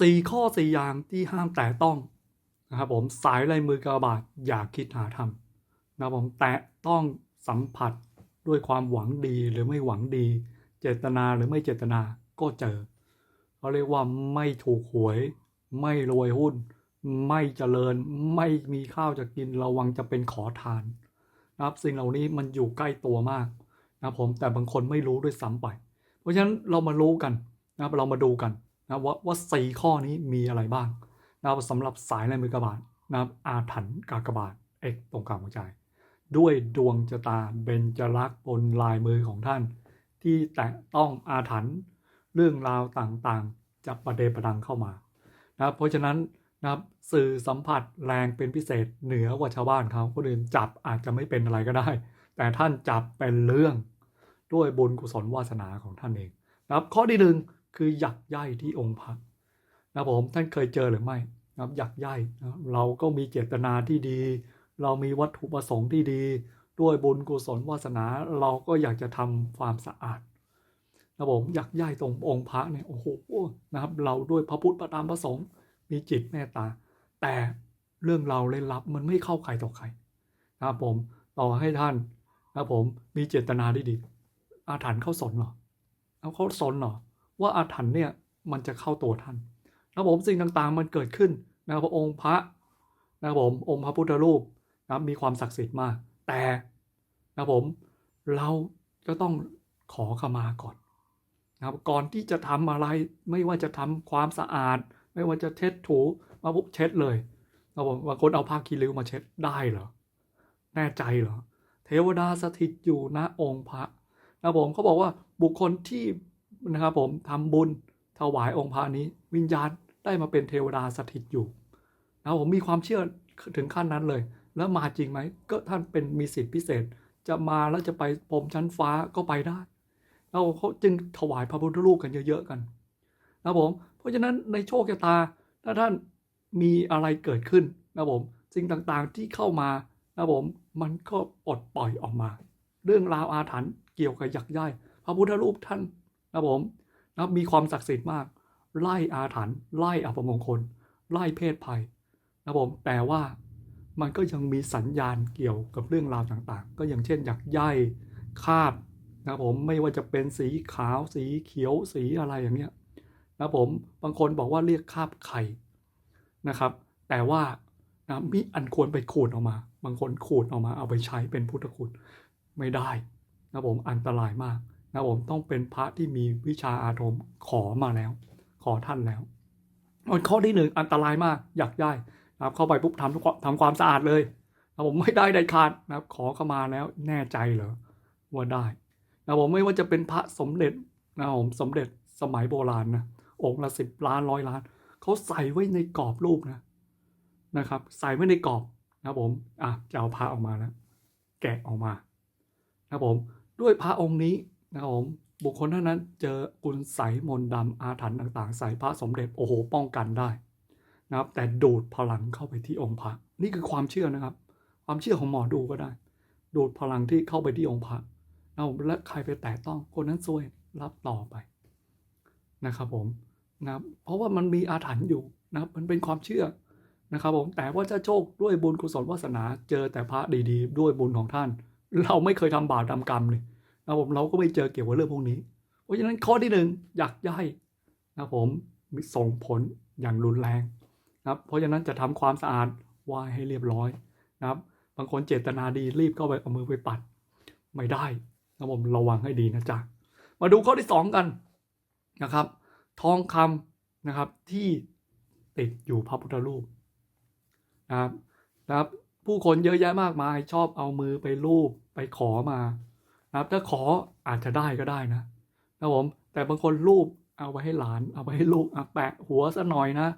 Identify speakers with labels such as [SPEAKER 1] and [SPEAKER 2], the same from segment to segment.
[SPEAKER 1] สี่ข้อสี่อย่างที่ห้ามแตะต้องนะครับผมสายลายมือกระบาดอย่าคิดหาทำนะครับผมแตะต้องสัมผัสด้วยความหวังดีหรือไม่หวังดี เจตนาหรือไม่เจตนาก็เจอเขาเรียกว่าไม่ถูกหวย ไม่รวยหุ้น ไม่เจริญไม่มีข้าวจะกินระวังจะเป็นขอทานนะครับสิ่งเหล่านี้มันอยู่ใกล้ตัวมากนะครับผมแต่บางคนไม่รู้ด้วยซ้ำไป เพราะฉะนั้นเรามารู้กันนะครับเรามาดูกัน นะว่าว่าสี่ข้อนี้มีอะไรบ้างนะครับสำหรับสายลายมือกระบาดนะครับอาถรรพ์กากบาทเอกตรงกลางหัวใจ ด้วยดวงชะตาเบญจลักษ์บนลายมือของท่าน ที่แตะต้องอาถรรพ์เรื่องราวต่างๆจะประเดประดังเข้ามานะครับเพราะฉะนั้นนะครับสื่อสัมผัสแรงเป็นพิเศษเหนือกว่าชาวบ้านเขาคนอื่นจับอาจจะไม่เป็นอะไรก็ได้ แต่ท่านจับเป็นเรื่องด้วยบุญกุศลวาสนาของท่านเองนะครับข้อที่หนึ่ง คือหยักใยที่องค์พระนะผมท่านเคยเจอหรือไม่นะครับหยักใยนะเราก็มีเจตนาที่ดี เรามีวัตถุประสงค์ที่ดี ด้วยบุญกุศลวาสนาเราก็อยากจะทำความสะอาดนะผมอยากย่ายตรงองค์พระเนี่ยโอ้โหนะครับ เราด้วยพระพุทธพระธรรมพระสงฆ์มีจิตเมตตา แต่เรื่องเราเล่นลับมันไม่เข้าใครต่อใครนะครับผมต่อให้ท่านนะครับผมมีเจตนาที่ดีอาถรรพ์เข้าสนเหรอเอาเขาสนเหรอ ว่าอาถรรพ์เนี่ยมันจะเข้าตัวท่านนะครับผมสิ่งต่างๆมันเกิดขึ้นนะครับองค์พระนะครับผมองค์พระพุทธรูปนะครับมีความศักดิ์สิทธิ์มาก แต่นะครับผมเราก็ต้องขอขมาก่อนนะครับก่อนที่จะทำอะไรไม่ว่าจะทำความสะอาด ไม่ว่าจะเช็ดถูมาปุ๊บเช็ดเลยนะครับผมบางคนเอาผ้าคีริ้วมาเช็ดได้เหรอแน่ใจเหรอเทวดาสถิตอยู่ณองค์พระนะครับผมเขาบอกว่าบุคคลที่ นะครับผมทำบุญถวายองค์พระนี้วิญญาณได้มาเป็นเทวดาสถิตอยู่นะผมมีความเชื่อถึงขั้นนั้นเลย แล้วมาจริงไหมก็ท่านเป็นมีสิทธิพิเศษ จะมาแล้วจะไปพรมชั้นฟ้าก็ไปได้แล้วเขาจึงถวายพระพุทธรูปกันเยอะๆกันนะผมเพราะฉะนั้นในโชคชะตาถ้าท่านมีอะไรเกิดขึ้นนะผมสิ่งต่างๆที่เข้ามานะผมมันก็ปลดปล่อยออกมา เรื่องราวอาถรรพ์เกี่ยวกับยักษ์ย่ายพระพุทธรูปท่าน นะผมนะมีความศักดิ์สิทธิ์มาก ไล่อาถรรพ์ไล่อัปมงคล ไล่เพศภัยนะผมแต่ว่ามันก็ยังมีสัญญาณเกี่ยวกับเรื่องราวต่างๆ ก็อย่างเช่นหยักใยคาบนะผมไม่ว่าจะเป็นสีขาวสีเขียวสีอะไรอย่างเนี้ยนะผมบางคนบอกว่าเรียกคาบไข่นะครับ แต่ว่านะมีอันควรไปขูดออกมา บางคนขูดออกมาเอาไปใช้เป็นพุทธคุณไม่ได้นะผมอันตรายมาก นะผมต้องเป็นพระที่มีวิชาอาถรรพ์ขอมาแล้ว ขอท่านแล้วอันข้อที่หนึ่งอันตรายมากอยากได้นะครับเข้าไปปุ๊บทำทำความสะอาดเลยนะผมไม่ได้ได้ขาดนะครับขอเข้ามาแล้วแน่ใจเหรอว่าได้นะผมไม่ว่าจะเป็นพระสมเด็จนะผมสมเด็จสมัยโบราณนะองค์ละสิบล้านร้อยล้านเขาใส่ไว้ในกรอบรูปนะนะครับ ใส่ไว้ในกรอบนะผมอะจะเอาพระออกมาแล้วแกะออกมานะผมด้วยพระองค์นี้ นะครับผมบุคคลท่านนั้นเจอคุณใสมนต์ดำอาถรรพ์ต่างๆใส่พระสมเด็จโอ้โหป้องกันได้นะครับ แต่ดูดพลังเข้าไปที่องค์พระนี่คือความเชื่อนะครับ ความเชื่อของหมอดูก็ได้ ดูดพลังที่เข้าไปที่องค์พระเอาและใครไปแตะต้องคนนั้นซวยรับต่อไปนะครับผมนะครับเพราะว่ามันมีอาถรรพ์อยู่นะครับ มันเป็นความเชื่อนะครับผมแต่ว่าจะโชคด้วยบุญกุศลวาสนาเจอแต่พระดีๆ ด้วยบุญของท่าน เราไม่เคยทำบาปทำกรรมเลย นะผมเราก็ไม่เจอเกี่ยวกับเรื่องพวกนี้ เพราะฉะนั้นข้อที่หนึ่งอยากย่ายนะผมมีส่งผลอย่างรุนแรงนะครับเพราะฉะนั้นจะทำความสะอาดวายให้เรียบร้อยนะครับ บางคนเจตนาดีรีบเข้าไปเอามือไปปัดไม่ได้นะผมระวังให้ดีนะจ๊ะมาดูข้อที่สองกันนะครับ ทองคำนะครับที่ติดอยู่พระพุทธรูปนะครับนะครับ ผู้คนเยอะแยะมากมายชอบเอามือไปรูปไปขอมา ครับถ้าขออาจจะได้ก็ได้นะนะผมแต่บางคนรูปเอาไว้ให้หลานเอาไว้ให้ลูกแปะหัวซะหน่อยนะ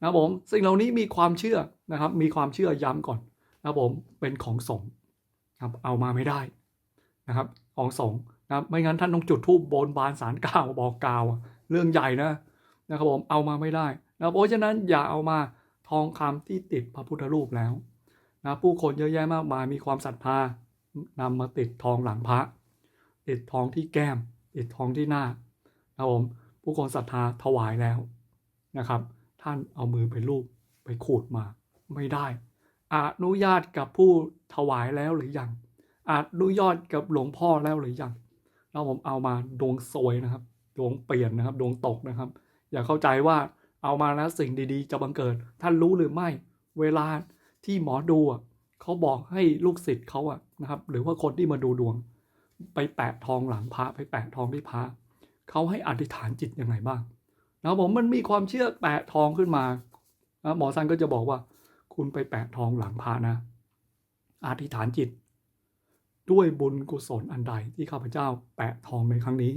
[SPEAKER 1] นะผมสิ่งเหล่านี้มีความเชื่อนะครับ มีความเชื่อย้ำก่อนนะผมเป็นของสงครับเอามาไม่ได้นะครับของสงนะครับไม่งั้นท่านต้องจุดธูปบนบานสารกล่าวบอกกล่าวเรื่องใหญ่นะนะครับผมเอามาไม่ได้นะเพราะฉะนั้นอย่าเอามาทองคำที่ติดพระพุทธรูปแล้วนะผู้คนเยอะแยะมากมายมีความศรัทธานำมาติดทองหลังพระ ติดท้องที่แก้ม ติดท้องที่หน้านะผมผู้คนศรัทธาถวายแล้วนะครับ ท่านเอามือไปลูบไปขูดมา ไม่ได้ อนุญาตกับผู้ถวายแล้วหรือยังอนุญาตกับหลวงพ่อแล้วหรือยังแล้วผมเอามาดวงซวยนะครับ ดวงเปลี่ยนนะครับ ดวงตกนะครับ อย่าเข้าใจว่าเอามาแล้วสิ่งดีๆ จะบังเกิด ท่านรู้หรือไม่ เวลาที่หมอดูเขาบอกให้ลูกศิษย์เขาอะนะครับ หรือว่าคนที่มาดูดวง ไปแปะทองหลังพระไปแปะทองที่พระเขาให้อธิษฐานจิตยังไงบ้างนะครับผมมันมีความเชื่อแปะทองขึ้นมานะหมอซันก็จะบอกว่า คุณไปแปะทองหลังพระนะ อธิษฐานจิต ด้วยบุญกุศลอันใดที่ข้าพเจ้าแปะทองในครั้งนี้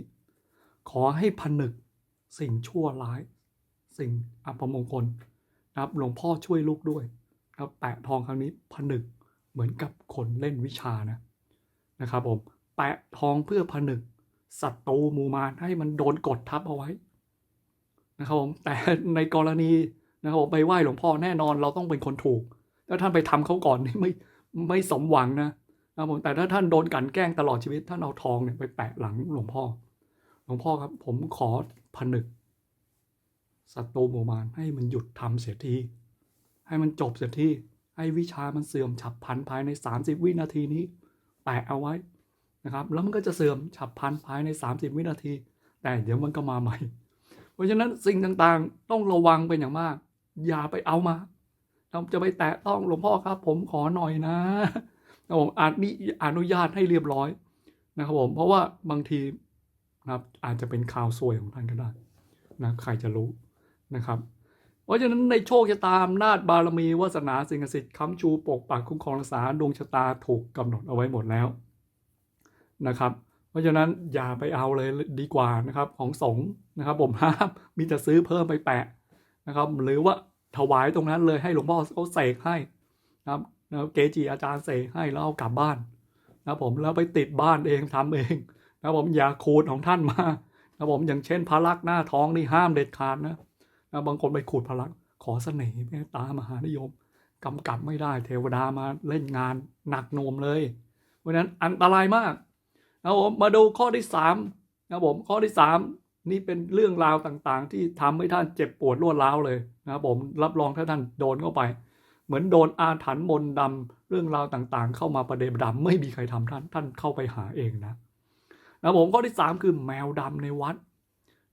[SPEAKER 1] ขอให้ผนึกสิ่งชั่วร้าย สิ่งอัปมงคลนะครับหลวงพ่อช่วยลูกด้วยนะครับแปะทองครั้งนี้ผนึกเหมือนกับคนเล่นวิชานะนะครับผม ปะทองเพื่อผนึกศัตรูมูมารให้มันโดนกดทับเอาไว้นะครับผมแต่ในกรณีนะครับผมไปไหว้หลวงพ่อแน่นอนเราต้องเป็นคนถูกถ้าท่านไปทำเขาก่อนนี่ไม่ไม่สมหวังนะนะครับผมแต่ถ้าท่านโดนกันแกล้งตลอดชีวิตท่านเอาทองเนี่ยไปแปะหลังหลวงพ่อ หลวงพ่อครับ ผมขอผนึกศัตรูมูมารให้มันหยุดทำเสียทีให้มันจบเสียทีให้วิชามันเสื่อมฉับพลันภายใน 30 วินาทีนี้แปะเอาไว้ นะครับ แล้วมันก็จะเสื่อมฉับพลันภายใน 30 วินาที แต่เดี๋ยวมันก็มาใหม่ เพราะฉะนั้นสิ่งต่างๆ ต้องระวังเป็นอย่างมาก อย่าไปเอามาเราจะไปแตะต้องหลวงพ่อครับ ผมขอหน่อยนะครับผมอาจนี้อนุญาตให้เรียบร้อยนะครับผม เพราะว่าบางทีนะครับอาจจะเป็นข่าวซวยของท่านก็ได้นะใครจะรู้นะครับ เพราะฉะนั้นในโชคชะตาอำนาจบารมีวาสนาสิ่งศักดิ์สิทธิ์ค้ำชูปกปักคุ้มครองรักษาดวงชะตาถูกกำหนดเอาไว้หมดแล้ว นะครับ เพราะฉะนั้นอย่าไปเอาเลยดีกว่านะครับของสงนะครับ ผมห้ามมีแต่ซื้อเพิ่มไปแปะนะครับ หรือว่าถวายตรงนั้นเลยให้หลวงพ่อเขาเสกให้นะครับนะครับเกจิอาจารย์เสกให้แล้วเอากลับบ้านนะครับผมแล้วไปติดบ้านเองทำเองนะครับผมอย่าขูดของท่านมานะครับผมอย่างเช่นพระลักษณ์หน้าท้องนี่ห้ามเด็ดขาดนะนะบางคนไปขูดพระลักษณ์ขอเสน่ห์เมตตามหานิยมกำกับไม่ได้เทวดามาเล่นงานหนักหน่วงเลย เพราะฉะนั้นอันตรายมาก นะครับผมมาดูข้อที่สามนะครับผมข้อที่สามนี่เป็นเรื่องราวต่างๆ ที่ทำให้ท่านเจ็บปวดรวดร้าวเลยนะครับผมรับรองถ้าท่านโดนเข้าไป เหมือนโดนอาถรรพ์มนต์ดำเรื่องราวต่างๆ เข้ามาประเดประดำไม่มีใครทำท่านท่านเข้าไปหาเองนะนะผมข้อที่สามคือแมวดำในวัด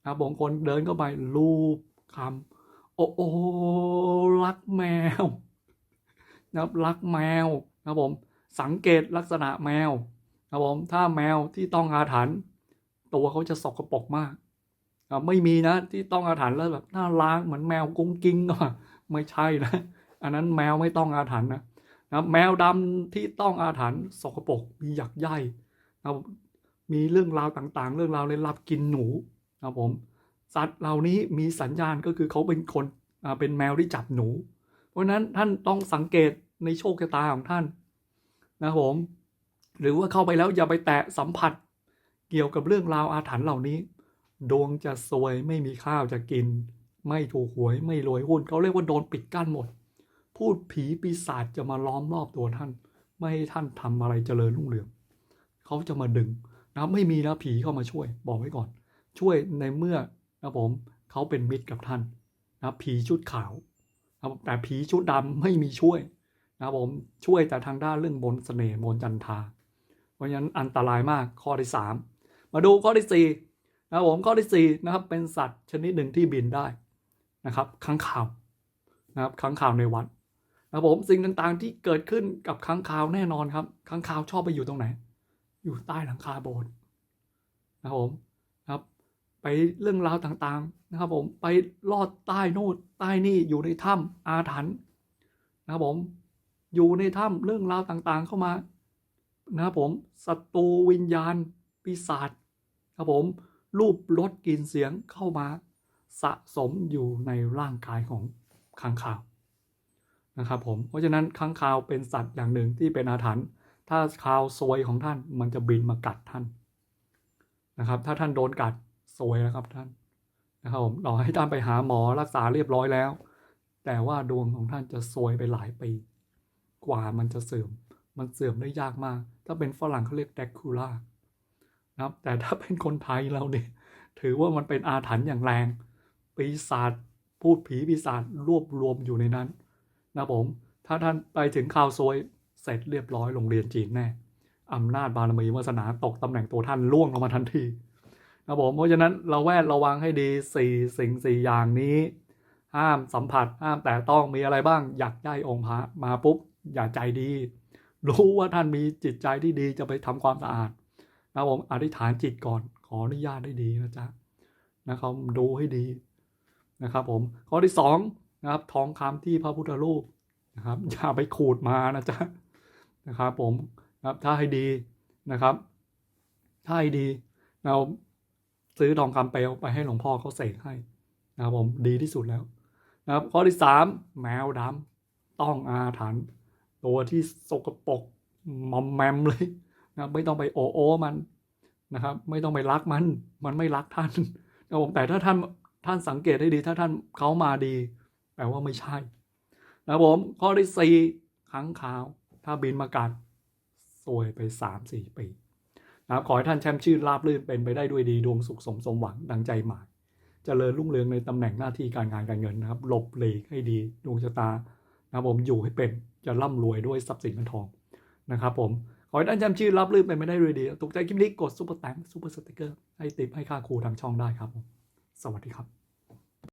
[SPEAKER 1] นะครับผมคนเดินเข้าไปรูปคำโอ้โอรักแมวนะครับรักแมวนะครับผมสังเกตลักษณะแมว ครับผมถ้าแมวที่ต้องอาถรรพ์ตัวเขาจะสกปรกมากอะไม่มีนะที่ต้องอาถรรพ์แล้วแบบน่าล้างเหมือนแมวกุ้งกิ้งก็ไม่ใช่นะอันนั้นแมวไม่ต้องอาถรรพ์นะนะครับแมวดำที่ต้องอาถรรพ์สกปรกมีหยักใยนะครับมีเรื่องราวต่างๆ เรื่องราวเลยลับกินหนูนะครับผมสัตว์เหล่านี้มีสัญญาณก็คือเขาเป็นคนเป็นแมวที่จับหนู เพราะฉะนั้นท่านต้องสังเกตในโชคชะตาของท่าน นะครับผม หรือว่าเข้าไปแล้วอย่าไปแตะสัมผัส เกี่ยวกับเรื่องราวอาถรรพ์เหล่านี้ ดวงจะซวยไม่มีข้าวจะกิน ไม่ถูกหวยไม่รวยหุ้นเขาเรียกว่าโดนปิดกั้นหมด พูดผีปีศาจจะมาล้อมรอบตัวท่าน ไม่ให้ท่านทำอะไรเจริญรุ่งเรืองเขาจะมาดึงนะไม่มีนะผีเข้ามาช่วย บอกไว้ก่อน ช่วยในเมื่อนะผมเขาเป็นมิตรกับท่านนะผีชุดขาวนะแต่ผีชุดดำไม่มีช่วยนะผมช่วยแต่ทางด้านเรื่องบนต์เสน่ห์มนจันทา เพราะฉะนั้นอันตรายมากข้อที่สามมาดูข้อที่สี่นะครับผมข้อที่สี่นะครับเป็นสัตว์ชนิดหนึ่งที่บินได้นะครับค้างคาวนะครับค้างคาวในวัดนะครับผมสิ่งต่างๆที่เกิดขึ้นกับค้างคาวแน่นอนครับค้างคาวชอบไปอยู่ตรงไหน อยู่ใต้หลังคาโบสถ์นะครับผมนะครับไปเรื่องราวต่างๆนะครับผมไปลอดใต้นู่นใต้นี่อยู่ในถ้ำอาถรรพ์นะครับผมอยู่ในถ้ำเรื่องราวต่างๆเข้ามา นะครับผมศัตรูวิญญาณปีศาจครับผมรูปรสกลิ่นเสียงเข้ามาสะสมอยู่ในร่างกายของค้างคาวนะครับผมเพราะฉะนั้นค้างคาวเป็นสัตว์อย่างหนึ่งที่เป็นอาถรรพ์ถ้าคาวซวยของท่านมันจะบินมากัดท่านนะครับ ถ้าท่านโดนกัดซวยนะครับท่านนะครับผมรอให้ท่านไปหาหมอรักษาเรียบร้อยแล้ว แต่ว่าดวงของท่านจะซวยไปหลายปี กว่ามันจะเสื่อม มันเสื่อมได้ยากมาก ถ้าเป็นฝรั่งเขาเรียกแดกคูล่านะครับ แต่ถ้าเป็นคนไทยเราเนี่ย ถือว่ามันเป็นอาถรรพ์อย่างแรง ปีศาจพูดผีปีศาจรวบรวมอยู่ในนั้นนะผม ถ้าท่านไปถึงข่าวซวยเสร็จเรียบร้อยโรงเรียนจีนแน่อำนาจบารมีวาสนาตกตำแหน่งตัวท่านล่วงลงมาทันทีนะผม เพราะฉะนั้นเราแวดระวังให้ดีสี่สิ่งสี่อย่างนี้ ห้ามสัมผัสห้ามแต่ต้องมีอะไรบ้าง อยากได้องค์พระมาปุ๊บอย่าใจดี รู้ว่าท่านมีจิตใจที่ดีจะไปทำความสะอาดนะผมอธิษฐานจิตก่อน ขออนุญาตได้ดีนะจ๊ะนะครับดูให้ดีนะครับ ผมข้อที่สองนะครับ ทองคำที่พระพุทธรูปนะครับ อย่าไปขูดมานะจ๊ะนะครับ ผมนะครับถ้าให้ดีนะครับ ถ้าให้ดีเราซื้อทองคำเปลวไปให้หลวงพ่อเขาเสกให้นะครับผมดีที่สุดแล้ว นะครับ ข้อที่สามแมวดำต้องอาถรรพ์ ตัวที่สกปรกมอมแมมเลยนะครับไม่ต้องไปโอโอมันนะครับ ไม่ต้องไปรักมัน มันไม่รักท่านนะผมแต่ถ้าท่านท่านสังเกตให้ดีถ้าท่านเขามาดี แปลว่าไม่ใช่นะครับผมข้อที่สี่ค้างคาว ถ้าบินมากัดซวยไปสามสี่ปีนะครับขอให้ท่านแชมป์ชื่อราบลื่นเป็นไปได้ด้วยดีดวงสุขสมสมหวังดังใจหมายเจริญรุ่งเรืองในตำแหน่งหน้าที่การงานการเงินนะครับหลบหลีกให้ดีดวงชะตา นะครับผมอยู่ให้เป็นจะร่ำรวยด้วยทรัพย์สินเงินทองนะครับผม ขอให้ท่านจำชื่อรับลื่นไปไม่ได้เลยดีถูกใจคลิปนี้กดซุปเปอร์แตงซุปเปอร์สติกเกอร์ให้ติปให้ค่าครูทางช่องได้ครับผม สวัสดีครับ